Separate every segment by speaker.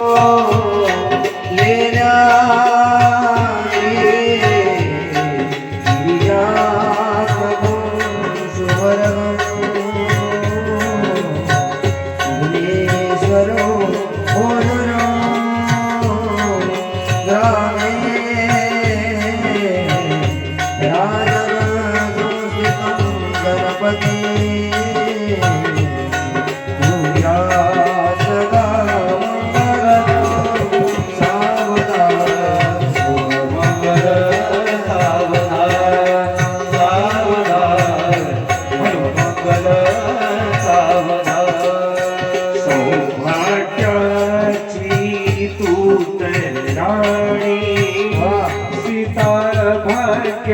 Speaker 1: Oh, yeah.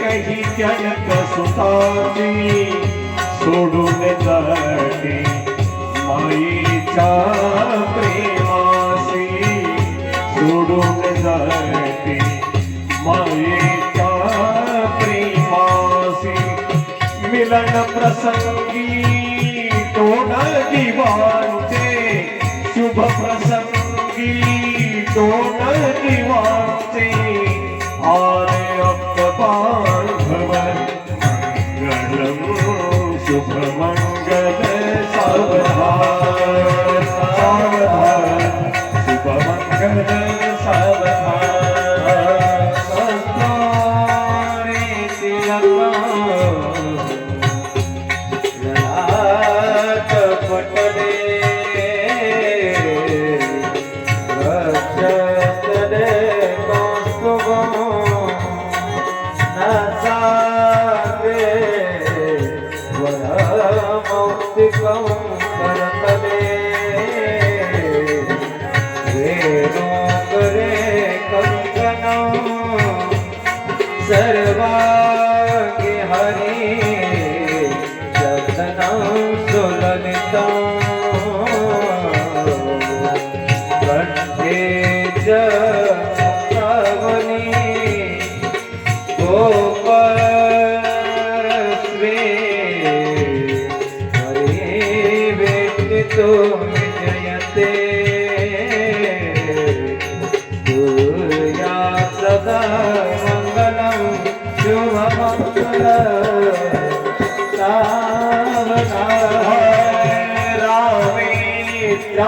Speaker 1: कही जनक सुताची सोडून जाते. माईच्या प्रेमासी सोडून जाते. माईच्या प्रेमासी मिलन प्रसंग શુભ મંગલ સાવધાન સાવધાન શુભ મંગલ સાવધાન પટલે सर्वाङ्गे हरि सुललितं। कण्ठे च श्रावणी गोपस्वे हरे वेदितो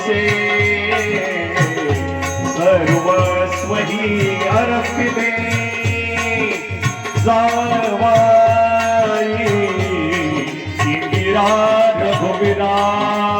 Speaker 1: खाली सर्वस्वही सर्वस्व ही अर्पिते. जावाई इंदिरा रघुविरा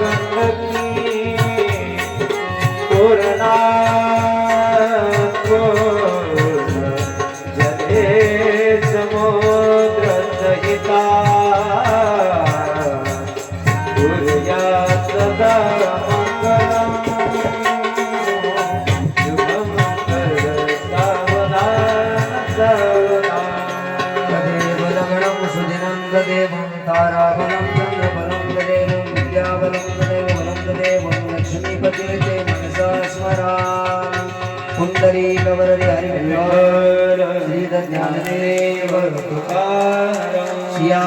Speaker 2: Bang, bang, देव
Speaker 3: तदेवं लक्ष्मीपते ते मनसा स्मरा पुण्डरीकवरदे हरिविठ्ठल श्रीदज्ञानदेव
Speaker 2: तुकाराम
Speaker 3: श्रिया